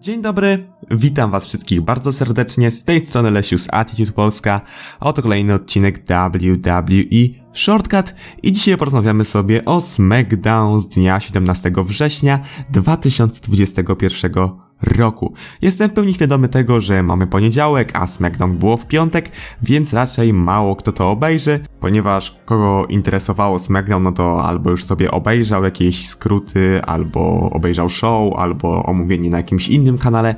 Dzień dobry, witam was wszystkich bardzo serdecznie, z tej strony Lesiu z Attitude Polska, a oto kolejny odcinek WWE Shortcut. I dzisiaj porozmawiamy sobie o SmackDown z dnia 17 września 2021 roku. Jestem w pełni świadomy tego, że mamy poniedziałek, a SmackDown było w piątek, więc raczej mało kto to obejrzy, ponieważ kogo interesowało SmackDown, no to albo już sobie obejrzał jakieś skróty, albo obejrzał show, albo omówienie na jakimś innym kanale,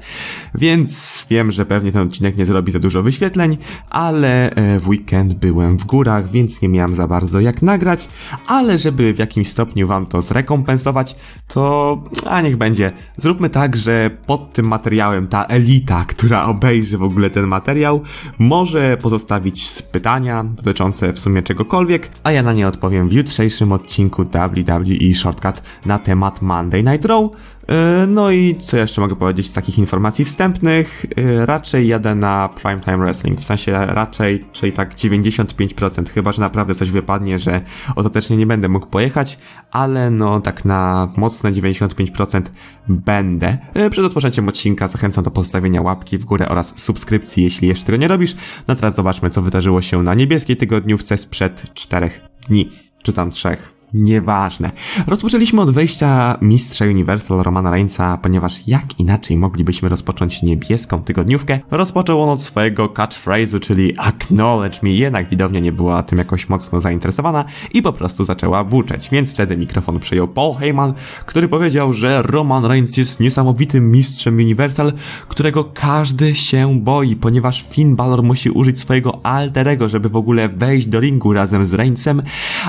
więc wiem, że pewnie ten odcinek nie zrobi za dużo wyświetleń, ale e, w weekend byłem w górach, więc nie miałem za bardzo jak nagrać, ale żeby w jakimś stopniu wam to zrekompensować, to a niech będzie. Zróbmy tak, że pod tym materiałem ta elita, która obejrzy w ogóle ten materiał, może pozostawić pytania dotyczące w sumie czegokolwiek, a ja na nie odpowiem w jutrzejszym odcinku WWE Shortcut na temat Monday Night Raw. Yy, No i co jeszcze mogę powiedzieć z takich informacji wstępnych? Yy, Raczej jadę na Primetime Wrestling, w sensie raczej, czyli tak 95%, chyba że naprawdę coś wypadnie, że ostatecznie nie będę mógł pojechać, ale no tak na mocne 95% będę. Yy, Przed rozpoczęciem odcinka zachęcam do pozostawienia łapki w górę oraz subskrypcji, jeśli jeszcze tego nie robisz. No teraz zobaczmy, co wydarzyło się na niebieskiej tygodniówce sprzed czterech dni, czy tam trzech. Nieważne. Rozpoczęliśmy od wejścia mistrza Universal Romana Reignsa, ponieważ jak inaczej moglibyśmy rozpocząć niebieską tygodniówkę? Rozpoczął on od swojego catchphrase'u, czyli acknowledge me, jednak widownia nie była tym jakoś mocno zainteresowana i po prostu zaczęła buczeć, więc wtedy mikrofon przejął Paul Heyman, który powiedział, że Roman Reigns jest niesamowitym mistrzem Universal, którego każdy się boi, ponieważ Finn Balor musi użyć swojego alterego, żeby w ogóle wejść do ringu razem z Reignsem,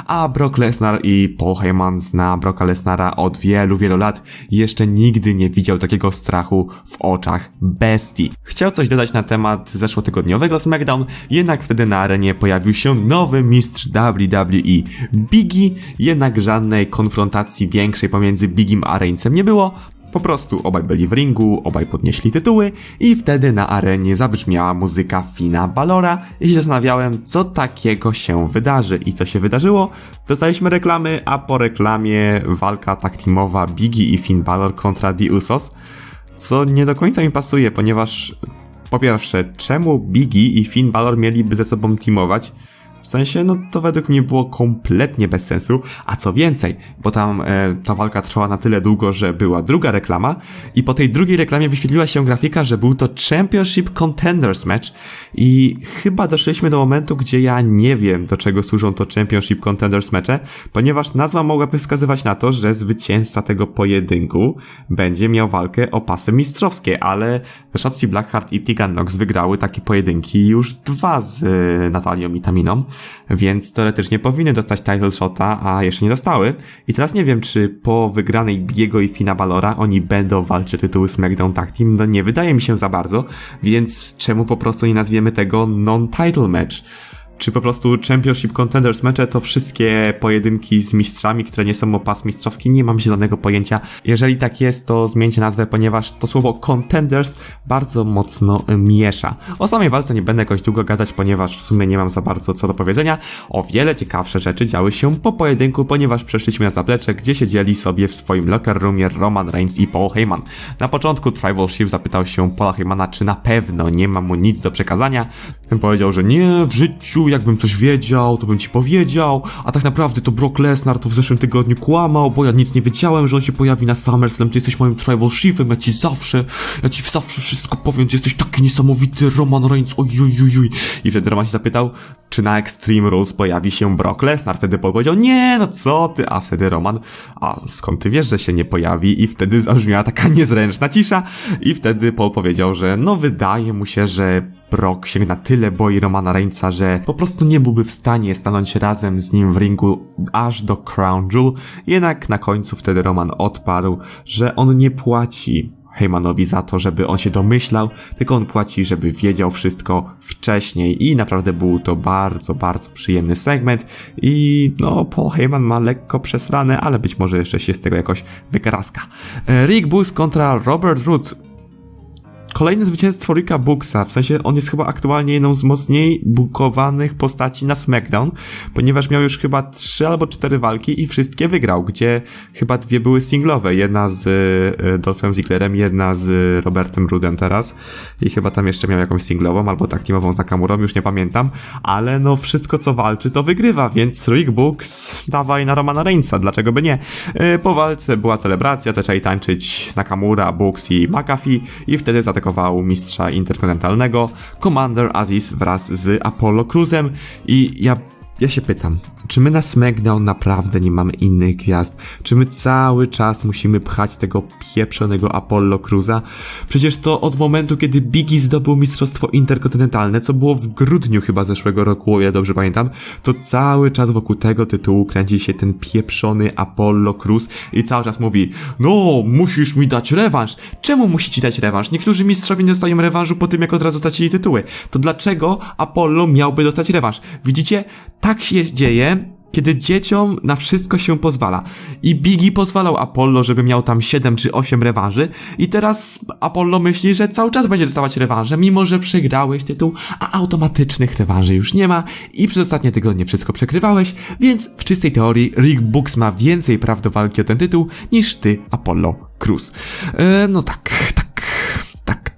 a Brock Lesnar i Paul Heyman zna Brocka Lesnara od wielu, wielu lat i jeszcze nigdy nie widział takiego strachu w oczach bestii. Chciał coś dodać na temat zeszłotygodniowego SmackDown, jednak wtedy na arenie pojawił się nowy mistrz WWE, Biggie, jednak żadnej konfrontacji większej pomiędzy Biggiem a Reignsem nie było, po prostu obaj byli w ringu, obaj podnieśli tytuły i wtedy na arenie zabrzmiała muzyka Fina Balora i się zastanawiałem, co takiego się wydarzy. I co się wydarzyło? Dostaliśmy reklamy, a po reklamie walka tak teamowa Biggie i Finn Balor kontra The Usos, co nie do końca mi pasuje, ponieważ po pierwsze, czemu Biggie i Finn Balor mieliby ze sobą teamować? W sensie, no to według mnie było kompletnie bez sensu, a co więcej, bo tam e, ta walka trwała na tyle długo, że była druga reklama i po tej drugiej reklamie wyświetliła się grafika, że był to Championship Contenders Match. I chyba doszliśmy do momentu, gdzie ja nie wiem, do czego służą to Championship Contenders Mecze, ponieważ nazwa mogłaby wskazywać na to, że zwycięzca tego pojedynku będzie miał walkę o pasy mistrzowskie, ale Shotzi Blackheart i Tegan Nox wygrały takie pojedynki już dwa z e, Natalią i Taminą, więc teoretycznie powinny dostać title shota, a jeszcze nie dostały. I teraz nie wiem, czy po wygranej Biego i Fina Balora oni będą walczyć tytuły SmackDown Tag Team, no nie wydaje mi się za bardzo, więc czemu po prostu nie nazwiemy tego non-title match? Czy po prostu Championship Contenders mecze to wszystkie pojedynki z mistrzami, które nie są o pas mistrzowski? Nie mam zielonego pojęcia. Jeżeli tak jest, to zmieńcie nazwę, ponieważ to słowo Contenders bardzo mocno miesza. O samej walce nie będę jakoś długo gadać, ponieważ w sumie nie mam za bardzo co do powiedzenia. O wiele ciekawsze rzeczy działy się po pojedynku, ponieważ przeszliśmy na zaplecze, gdzie siedzieli sobie w swoim locker roomie Roman Reigns i Paul Heyman. Na początku Tribal Chief zapytał się Paula Heymana, czy na pewno nie ma mu nic do przekazania. Ten powiedział, że nie, w życiu, jakbym coś wiedział, to bym ci powiedział, a tak naprawdę to Brock Lesnar to w zeszłym tygodniu kłamał, bo ja nic nie wiedziałem, że on się pojawi na SummerSlam, ty jesteś moim Tribal Chiefem, ja ci zawsze, ja ci zawsze wszystko powiem, ty jesteś taki niesamowity Roman Reigns, ojujujuj. I wtedy Roman się zapytał, czy na Extreme Rules pojawi się Brock Lesnar, wtedy Paul powiedział, nie, no co ty, a wtedy Roman, a skąd ty wiesz, że się nie pojawi? I wtedy zabrzmiała taka niezręczna cisza. I wtedy Paul powiedział, że no wydaje mu się, że Brock się na tyle boi Romana Reignsa, że po prostu nie byłby w stanie stanąć razem z nim w ringu aż do Crown Jewel, jednak na końcu wtedy Roman odparł, że on nie płaci Heymanowi za to, żeby on się domyślał, tylko on płaci, żeby wiedział wszystko wcześniej. I naprawdę był to bardzo, bardzo przyjemny segment. I no Paul Heyman ma lekko przesrane, ale być może jeszcze się z tego jakoś wykraska. E, Rick Books kontra Robert Root kolejne zwycięstwo Ricka Booksa, w sensie on jest chyba aktualnie jedną z mocniej bukowanych postaci na SmackDown, ponieważ miał już chyba trzy albo cztery walki i wszystkie wygrał, gdzie chyba dwie były singlowe, jedna z y, Dolphem Zigglerem, jedna z Robertem Rudem teraz. I chyba tam jeszcze miał jakąś singlową albo tak teamową z Nakamurą, już nie pamiętam, ale no wszystko co walczy to wygrywa, więc Rick Books dawaj na Romana Reignsa, dlaczego by nie? Y, po walce była celebracja, zaczęli tańczyć Nakamura, Books i McAfee i wtedy zaatakował mistrza interkontynentalnego Commander Aziz wraz z Apollo Cruzem i ja ja się pytam, czy my na SmackDown naprawdę nie mamy innych gwiazd? Czy my cały czas musimy pchać tego pieprzonego Apollo Cruza? Przecież to od momentu, kiedy Biggie zdobył Mistrzostwo Interkontynentalne, co było w grudniu chyba zeszłego roku, o ile dobrze pamiętam, to cały czas wokół tego tytułu kręci się ten pieprzony Apollo Cruz i cały czas mówi No, musisz mi dać rewanż! Czemu musi ci dać rewanż? Niektórzy mistrzowie nie dostają rewanżu po tym, jak od razu stracili tytuły. To dlaczego Apollo miałby dostać rewanż? Widzicie? Tak się dzieje, kiedy dzieciom na wszystko się pozwala. I Biggie pozwalał Apollo, żeby miał tam 7 czy 8 rewanży i teraz Apollo myśli, że cały czas będzie dostawać rewanże, mimo że przegrałeś tytuł, a automatycznych rewanży już nie ma i przez ostatnie tygodnie wszystko przekrywałeś, więc w czystej teorii Rick Books ma więcej praw do walki o ten tytuł niż ty, Apollo Cruz. E, no tak,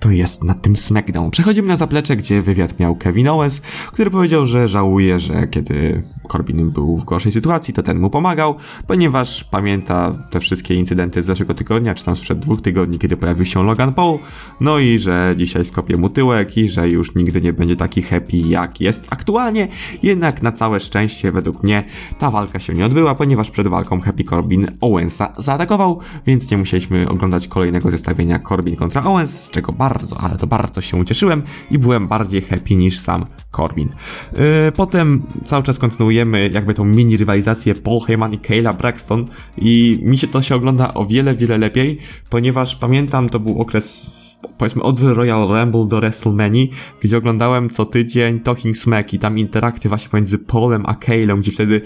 to jest na tym SmackDown. Przechodzimy na zaplecze, gdzie wywiad miał Kevin Owens, który powiedział, że żałuje, że kiedy Corbin był w gorszej sytuacji, to ten mu pomagał, ponieważ pamięta te wszystkie incydenty z zeszłego tygodnia, czy tam sprzed dwóch tygodni, kiedy pojawił się Logan Paul, no i że dzisiaj skopie mu tyłek i że już nigdy nie będzie taki happy jak jest aktualnie, jednak na całe szczęście według mnie ta walka się nie odbyła, ponieważ przed walką Happy Corbin Owensa zaatakował, więc nie musieliśmy oglądać kolejnego zestawienia Corbin kontra Owens, z czego bardzo, ale to bardzo się ucieszyłem i byłem bardziej happy niż sam Corbin. Yy, potem cały czas kontynuujemy jakby tą mini rywalizację Paul Heyman i Kayla Braxton i mi się to się ogląda o wiele, wiele lepiej, ponieważ pamiętam to był okres powiedzmy od Royal Rumble do WrestleMania, gdzie oglądałem co tydzień Talking Smack i tam interakcje właśnie pomiędzy Paulem a Kaylą, gdzie wtedy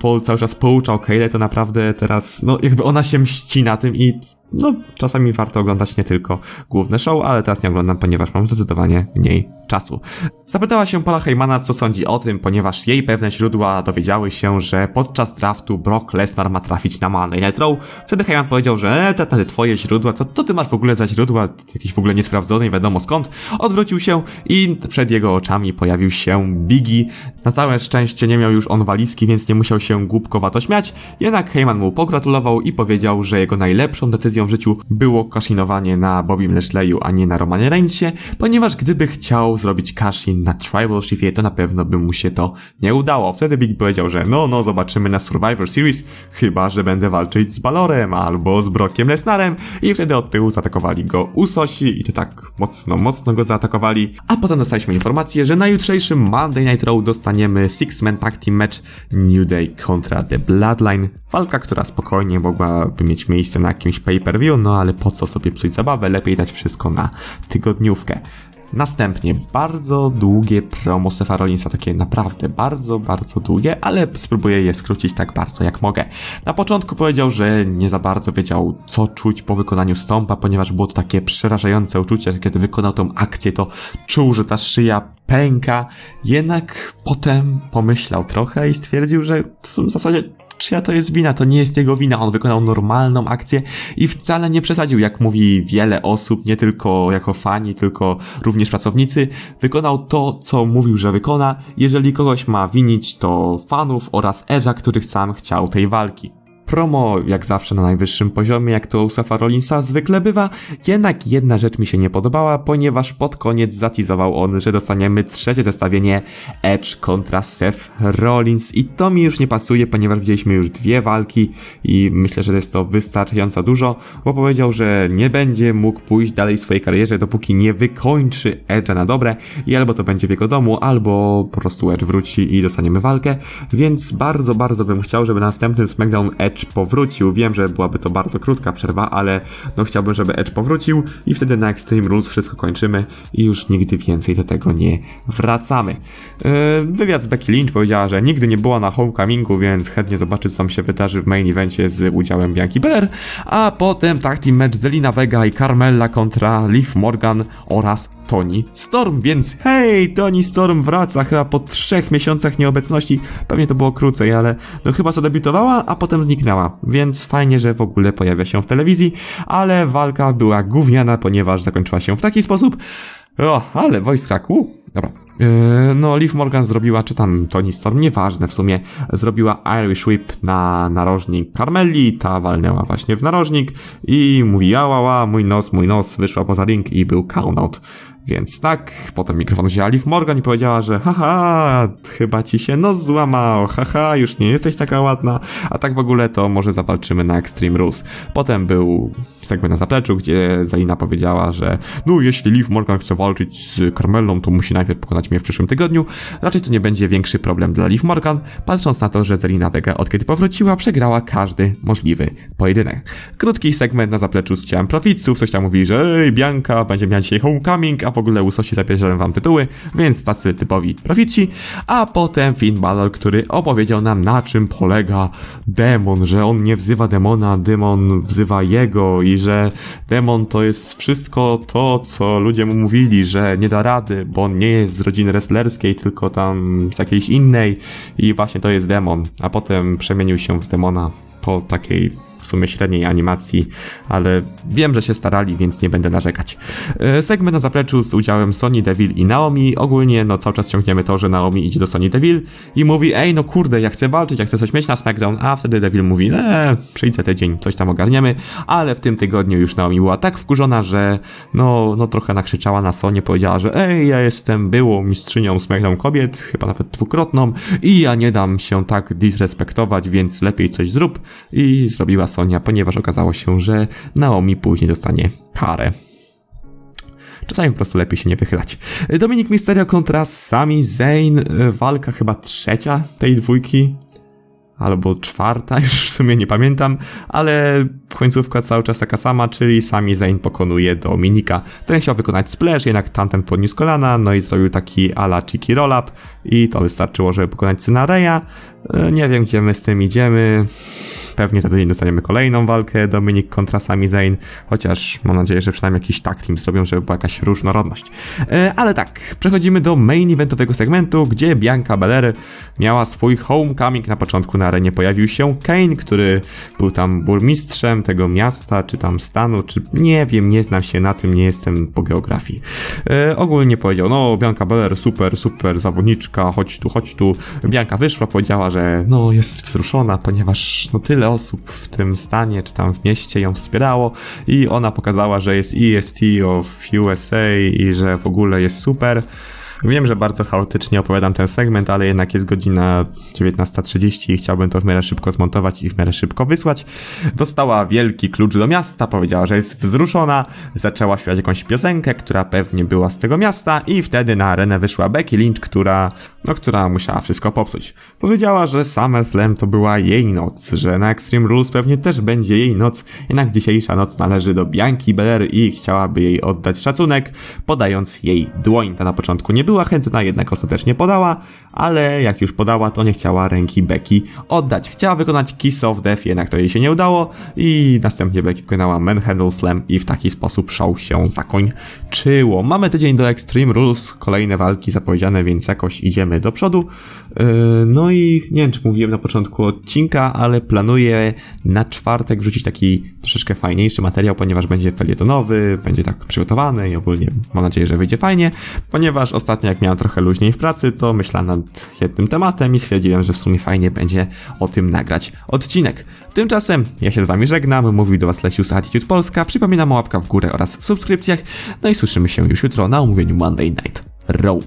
Paul cały czas pouczał Kaylę, to naprawdę teraz, no jakby ona się mści na tym i no, czasami warto oglądać nie tylko główne show, ale teraz nie oglądam, ponieważ mam zdecydowanie mniej czasu. Zapytała się Paula Heymana, co sądzi o tym, ponieważ jej pewne źródła dowiedziały się, że podczas draftu Brock Lesnar ma trafić na Monday Night Raw. Wtedy Heyman powiedział, że e, te, te twoje źródła, to co ty masz w ogóle za źródła, jakieś w ogóle niesprawdzone, nie wiadomo skąd. Odwrócił się i przed jego oczami pojawił się Biggie. Na całe szczęście nie miał już on walizki, więc nie musiał się głupkowato śmiać, jednak Heyman mu pogratulował i powiedział, że jego najlepszą decyzją w życiu było kaszinowanie na Bobby Lashley'u, a nie na Romanie Reignsie, ponieważ gdyby chciał zrobić cashin na Tribal Chiefie, to na pewno by mu się to nie udało. Wtedy Big powiedział, że no, no, zobaczymy na Survivor Series, chyba, że będę walczyć z Balorem albo z Brockiem Lesnarem i wtedy od tyłu zaatakowali go Usosi i to tak mocno, mocno go zaatakowali, a potem dostaliśmy informację, że na jutrzejszym Monday Night Raw dostaniemy Six-Man Tag Team Match New Day kontra The Bloodline. Walka, która spokojnie mogłaby mieć miejsce na jakimś no ale po co sobie psuć zabawę, lepiej dać wszystko na tygodniówkę. Następnie bardzo długie promo Stefa Rollinsa, takie naprawdę bardzo, bardzo długie, ale spróbuję je skrócić tak bardzo jak mogę. Na początku powiedział, że nie za bardzo wiedział co czuć po wykonaniu stąpa, ponieważ było to takie przerażające uczucie, że kiedy wykonał tą akcję, to czuł, że ta szyja pęka, jednak potem pomyślał trochę i stwierdził, że w zasadzie czyja to jest wina, to nie jest jego wina, on wykonał normalną akcję i wcale nie przesadził, jak mówi wiele osób, nie tylko jako fani, tylko również pracownicy, wykonał to, co mówił, że wykona, jeżeli kogoś ma winić, to fanów oraz Edge'a, który sam chciał tej walki. Promo, jak zawsze na najwyższym poziomie, jak to u Sefa Rollinsa zwykle bywa, jednak jedna rzecz mi się nie podobała, ponieważ pod koniec zatizował on, że dostaniemy trzecie zestawienie Edge kontra Seth Rollins. I to mi już nie pasuje, ponieważ widzieliśmy już dwie walki i myślę, że jest to wystarczająco dużo, bo powiedział, że nie będzie mógł pójść dalej w swojej karierze, dopóki nie wykończy Edge'a na dobre i albo to będzie w jego domu, albo po prostu Edge wróci i dostaniemy walkę, więc bardzo, bardzo bym chciał, żeby na następnym SmackDown Edge Edge powrócił. Wiem, że byłaby to bardzo krótka przerwa, ale no chciałbym, żeby Edge powrócił i wtedy na Extreme Rules wszystko kończymy i już nigdy więcej do tego nie wracamy. Yy, wywiad z Becky Lynch powiedziała, że nigdy nie była na Homecomingu, więc chętnie zobaczy, co tam się wydarzy w main evencie z udziałem Bianki Belair, a potem team match Zelina Vega i Carmella kontra Liv Morgan oraz Tony Storm, więc hej, Tony Storm wraca chyba po trzech miesiącach nieobecności, pewnie to było krócej, ale no chyba zadebiutowała, a potem zniknęła, więc fajnie, że w ogóle pojawia się w telewizji, ale walka była gówniana, ponieważ zakończyła się w taki sposób, o, ale voice crack, dobra. Yy, no, Liv Morgan zrobiła, czy tam Tony Storm, nieważne w sumie, zrobiła Irish Whip na narożnik Carmelli, ta walnęła właśnie w narożnik i mówi, ała, mój nos, mój nos, wyszła poza ring i był count. Więc tak, potem mikrofon wzięła Liv Morgan i powiedziała, że haha, chyba ci się nos złamał, haha, już nie jesteś taka ładna, a tak w ogóle to może zawalczymy na Extreme Rules. Potem był segment na zapleczu, gdzie Zelina powiedziała, że no jeśli Liv Morgan chce walczyć z Carmellą, to musi najpierw pokonać mnie w przyszłym tygodniu. Raczej to nie będzie większy problem dla Liv Morgan, patrząc na to, że Zelina Vega od kiedy powróciła, przegrała każdy możliwy pojedynek. Krótki segment na zapleczu z ciałem Profitsów, coś tam mówi, że Bianka będzie miała dzisiaj homecoming, a w ogóle łysości zapierdzielą wam tytuły, więc tacy typowi profici. A potem Finn Balor, który opowiedział nam na czym polega demon, że on nie wzywa demona, demon wzywa jego i że demon to jest wszystko to, co ludzie mu mówili, że nie da rady, bo on nie jest z rodziny wrestlerskiej, tylko tam z jakiejś innej i właśnie to jest demon. A potem przemienił się w demona po takiej w sumie średniej animacji, ale wiem, że się starali, więc nie będę narzekać. E, Segment na zapleczu z udziałem Sony Deville i Naomi. Ogólnie, no cały czas ciągniemy to, że Naomi idzie do Sony Deville i mówi, ej, no kurde, ja chcę walczyć, ja chcę coś mieć na SmackDown, a wtedy Deville mówi, eee, przyjdź za tydzień, coś tam ogarniemy, ale w tym tygodniu już Naomi była tak wkurzona, że no, no trochę nakrzyczała na Sonie, powiedziała, że ej, ja jestem byłą mistrzynią SmackDown kobiet, chyba nawet dwukrotną i ja nie dam się tak disrespektować, więc lepiej coś zrób i zrobiła Sonia, ponieważ okazało się, że Naomi później dostanie karę. Czasami po prostu lepiej się nie wychylać. Dominik Mysterio kontra Sami Zayn, walka chyba trzecia tej dwójki, albo czwarta, już w sumie nie pamiętam, ale końcówka cały czas taka sama, czyli Sami Zayn pokonuje Dominika. Ten chciał wykonać splash, jednak tamten podniósł kolana, no i zrobił taki ala cheeky roll-up i to wystarczyło, żeby pokonać Cynareya. E, Nie wiem, gdzie my z tym idziemy. Pewnie za tydzień dostaniemy kolejną walkę Dominik kontra Sami Zayn, chociaż mam nadzieję, że przynajmniej jakiś tag team zrobią, żeby była jakaś różnorodność. E, ale tak, przechodzimy do main eventowego segmentu, gdzie Bianca Belair miała swój homecoming. Na początku na arenie pojawił się Kane, który był tam burmistrzem tego miasta, czy tam stanu, czy nie wiem, nie znam się na tym, nie jestem po geografii. E, ogólnie powiedział, no Bianca Belair, super, super zawodniczka, chodź tu, chodź tu. Bianca wyszła, powiedziała, że no jest wzruszona, ponieważ no tyle osób w tym stanie, czy tam w mieście ją wspierało i ona pokazała, że jest EST of USA i że w ogóle jest super. Wiem, że bardzo chaotycznie opowiadam ten segment, ale jednak jest godzina 19.30 i chciałbym to w miarę szybko zmontować i w miarę szybko wysłać. Dostała wielki klucz do miasta, powiedziała, że jest wzruszona, zaczęła śpiewać jakąś piosenkę, która pewnie była z tego miasta i wtedy na arenę wyszła Becky Lynch, która, no, która musiała wszystko popsuć. Powiedziała, że SummerSlam to była jej noc, że na Extreme Rules pewnie też będzie jej noc, jednak dzisiejsza noc należy do Bianki Belair i chciałaby jej oddać szacunek, podając jej dłoń. Ta na początku nie była chętna, jednak ostatecznie podała, ale jak już podała, to nie chciała ręki Becky oddać. Chciała wykonać Kiss of Death, jednak to jej się nie udało i następnie Becky wykonała Manhandle Slam i w taki sposób show się zakończyło. Mamy tydzień do Extreme Rules, kolejne walki zapowiedziane, więc jakoś idziemy do przodu. Yy, No i nie wiem, czy mówiłem na początku odcinka, ale planuję na czwartek wrzucić taki troszeczkę fajniejszy materiał, ponieważ będzie felietonowy, będzie tak przygotowany i ogólnie mam nadzieję, że wyjdzie fajnie, ponieważ ostatnio jak miałem trochę luźniej w pracy, to myślałem nad jednym tematem i stwierdziłem, że w sumie fajnie będzie o tym nagrać odcinek. Tymczasem ja się z wami żegnam, mówił do was Lesius Attitude Polska, przypominam o łapkach w górę oraz subskrypcjach, no i słyszymy się już jutro na omówieniu Monday Night Raw.